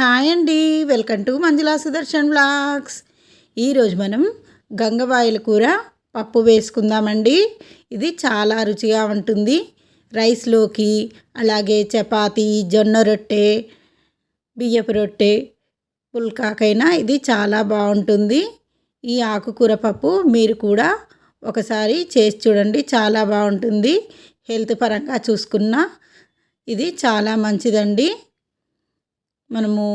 Hi అండి. Welcome to Manjula Sudarshan blogs ఈరోజు మనం గంగవాయిల కూర పప్పు వేసుకుందామండి. ఇది చాలా రుచిగా ఉంటుంది. రైస్లోకి అలాగే చపాతి జొన్న రొట్టె బియ్యపు రొట్టె పుల్కాకైనా ఇది చాలా బాగుంటుంది. ఈ ఆకుకూర పప్పు మీరు కూడా ఒకసారి చేసి చూడండి చాలా బాగుంటుంది. హెల్త్ పరంగా చూసుకున్న ఇది చాలా మంచిదండి. మనము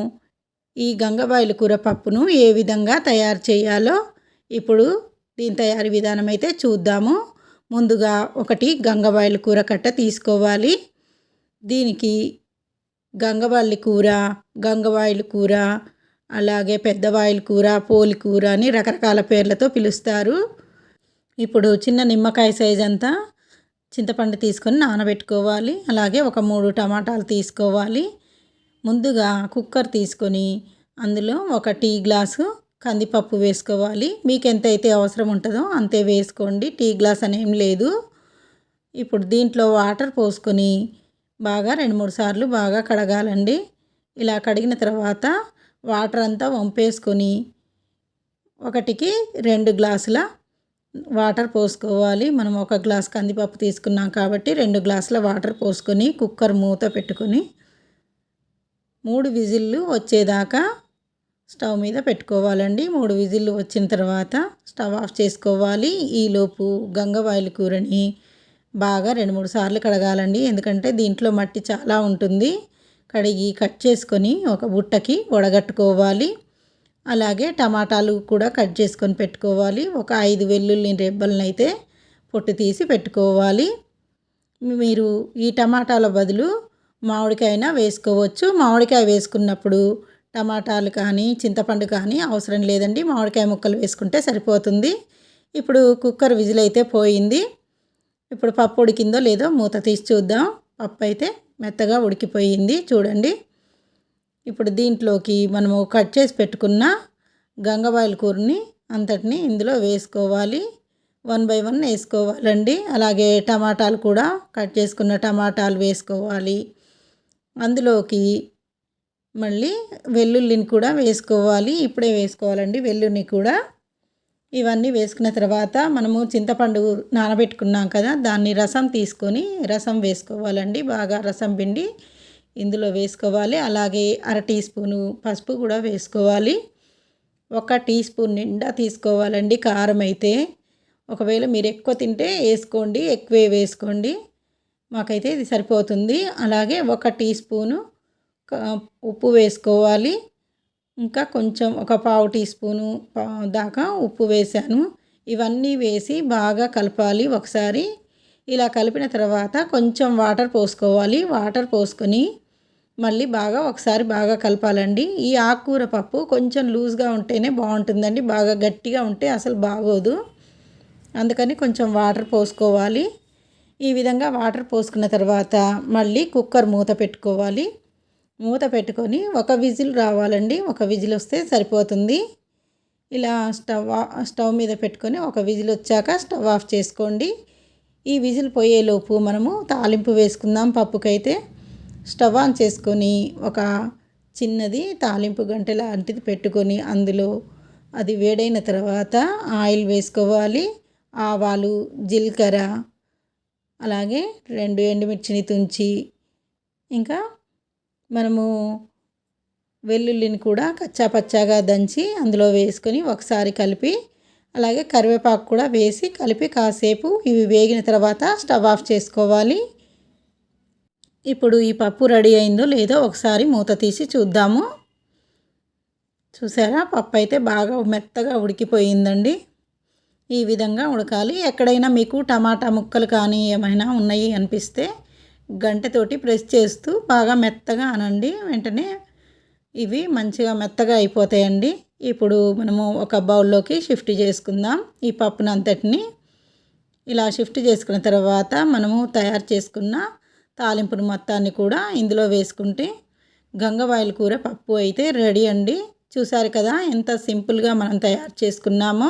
ఈ గంగబాయిల కూర పప్పును ఏ విధంగా తయారు చేయాలో ఇప్పుడు దీని తయారీ విధానం అయితే చూద్దాము. ముందుగా ఒకటి గంగబాయిల కూర కట్ట తీసుకోవాలి. దీనికి గంగవాళ్ళి కూర గంగవాయిల కూర అలాగే పెద్దవాయిల కూర పోలి కూర అని రకరకాల పేర్లతో పిలుస్తారు. ఇప్పుడు చిన్న నిమ్మకాయ సైజ్ అంతా చింతపండు తీసుకొని నానబెట్టుకోవాలి. అలాగే ఒక మూడు టమాటాలు తీసుకోవాలి. ముందుగా కుక్కర్ తీసుకొని అందులో ఒక టీ గ్లాసు కందిపప్పు వేసుకోవాలి. మీకు ఎంతైతే అవసరం ఉంటుందో అంతే వేసుకోండి. టీ గ్లాస్ అనేం లేదు. ఇప్పుడు దీంట్లో వాటర్ పోసుకొని బాగా రెండు మూడు సార్లు బాగా కడగాలండి. ఇలా కడిగిన తర్వాత వాటర్ అంతా వంపేసుకొని ఒకటికి రెండు గ్లాసుల వాటర్ పోసుకోవాలి. మనం ఒక గ్లాస్ కందిపప్పు తీసుకున్నాం కాబట్టి రెండు గ్లాసుల వాటర్ పోసుకొని కుక్కర్ మూత పెట్టుకొని మూడు విజిల్లు వచ్చేదాకా స్టవ్ మీద పెట్టుకోవాలండి. మూడు విజిల్లు వచ్చిన తర్వాత స్టవ్ ఆఫ్ చేసుకోవాలి. ఈలోపు గంగవాయిల కూరని బాగా రెండు మూడు సార్లు కడగాలండి. ఎందుకంటే దీంట్లో మట్టి చాలా ఉంటుంది. కడిగి కట్ చేసుకొని ఒక బుట్టకి వడగట్టుకోవాలి. అలాగే టమాటాలు కూడా కట్ చేసుకొని పెట్టుకోవాలి. ఒక ఐదు వెల్లుల్లి రెబ్బలనైతే అయితే పొట్టు తీసి పెట్టుకోవాలి. మీరు ఈ టమాటాల బదులు మామిడికాయన వేసుకోవచ్చు. మామిడికాయ వేసుకున్నప్పుడు టమాటాలు కానీ చింతపండు కానీ అవసరం లేదండి. మామిడికాయ ముక్కలు వేసుకుంటే సరిపోతుంది. ఇప్పుడు కుక్కర్ విజిల్ అయితే పోయింది. ఇప్పుడు పప్పు ఉడికిందో లేదో మూత తీసి చూద్దాం. పప్పు అయితే మెత్తగా ఉడికిపోయింది. చూడండి. ఇప్పుడు దీంట్లోకి మనము కట్ చేసి పెట్టుకున్న గంగవాయిల కూరని అంతటిని ఇందులో వేసుకోవాలి. వన్ బై వన్ వేసుకోవాలండి. అలాగే టమాటాలు కూడా కట్ చేసుకున్న టమాటాలు వేసుకోవాలి. అందులోకి మళ్ళీ వెల్లుల్లిని కూడా వేసుకోవాలి. ఇప్పుడే వేసుకోవాలండి. వెల్లుల్లి కూడా ఇవన్నీ వేసుకున్న తర్వాత మనము చింతపండు నానబెట్టుకున్నాం కదా దాన్ని రసం తీసుకొని రసం వేసుకోవాలండి. బాగా రసం పిండి ఇందులో వేసుకోవాలి. అలాగే అర టీ స్పూను పసుపు కూడా వేసుకోవాలి. ఒక టీ స్పూన్ నిండా తీసుకోవాలండి కారం అయితే. ఒకవేళ మీరు ఎక్కువ తింటే వేసుకోండి ఎక్కువే వేసుకోండి. మాకైతే ఇది సరిపోతుంది. అలాగే ఒక టీ స్పూను ఉప్పు వేసుకోవాలి. ఇంకా కొంచెం ఒక పావు టీ స్పూను దాకా ఉప్పు వేసాను. ఇవన్నీ వేసి బాగా కలపాలి ఒకసారి. ఇలా కలిపిన తర్వాత కొంచెం వాటర్ పోసుకోవాలి. వాటర్ పోసుకొని మళ్ళీ బాగా ఒకసారి బాగా కలపాలండి. ఈ ఆకుకూర పప్పు కొంచెం లూజ్గా ఉంటేనే బాగుంటుందండి. బాగా గట్టిగా ఉంటే అసలు బాగోదు. అందుకని కొంచెం వాటర్ పోసుకోవాలి. ఈ విధంగా వాటర్ పోసుకున్న తర్వాత మళ్ళీ కుక్కర్ మూత పెట్టుకోవాలి. మూత పెట్టుకొని ఒక విజిల్ రావాలండి. ఒక విజిల్ వస్తే సరిపోతుంది. ఇలా స్టవ్ స్టవ్ మీద పెట్టుకొని ఒక విజిల్ వచ్చాక స్టవ్ ఆఫ్ చేసుకోండి. ఈ విజిల్ పోయేలోపు మనము తాలింపు వేసుకుందాం పప్పుకైతే. స్టవ్ ఆన్ చేసుకొని ఒక చిన్నది తాలింపు గంట లాంటిది పెట్టుకొని అందులో అది వేడైన తర్వాత ఆయిల్ వేసుకోవాలి. ఆవాలు జీలకర్ర అలాగే రెండు ఎండుమిర్చిని తుంచి ఇంకా మనము వెల్లుల్లిని కూడా కచ్చా పచ్చాగా దంచి అందులో వేసుకొని ఒకసారి కలిపి అలాగే కరివేపాకు కూడా వేసి కలిపి కాసేపు ఇవి వేగిన తర్వాత స్టవ్ ఆఫ్ చేసుకోవాలి. ఇప్పుడు ఈ పప్పు రెడీ అయిందో లేదో ఒకసారి మూత తీసి చూద్దాము. చూసారా? పప్పు అయితే బాగా మెత్తగా ఉడికిపోయిందండి. ఈ విధంగా ఉడకాలి. ఎక్కడైనా మీకు టమాటా ముక్కలు కానీ ఏమైనా ఉన్నాయి అనిపిస్తే గంటతోటి ప్రెస్ చేస్తూ బాగా మెత్తగా అనండి. వెంటనే ఇవి మంచిగా మెత్తగా అయిపోతాయండి. ఇప్పుడు మనము ఒక బౌల్లోకి షిఫ్ట్ చేసుకుందాం. ఈ పప్పును అంతటిని ఇలా షిఫ్ట్ చేసుకున్న తర్వాత మనము తయారు చేసుకున్న తాలింపును మొత్తాన్ని కూడా ఇందులో వేసుకుంటే గంగవాయిల కూర పప్పు అయితే రెడీ అండి. చూసారు కదా ఎంత సింపుల్గా మనం తయారు చేసుకున్నామో.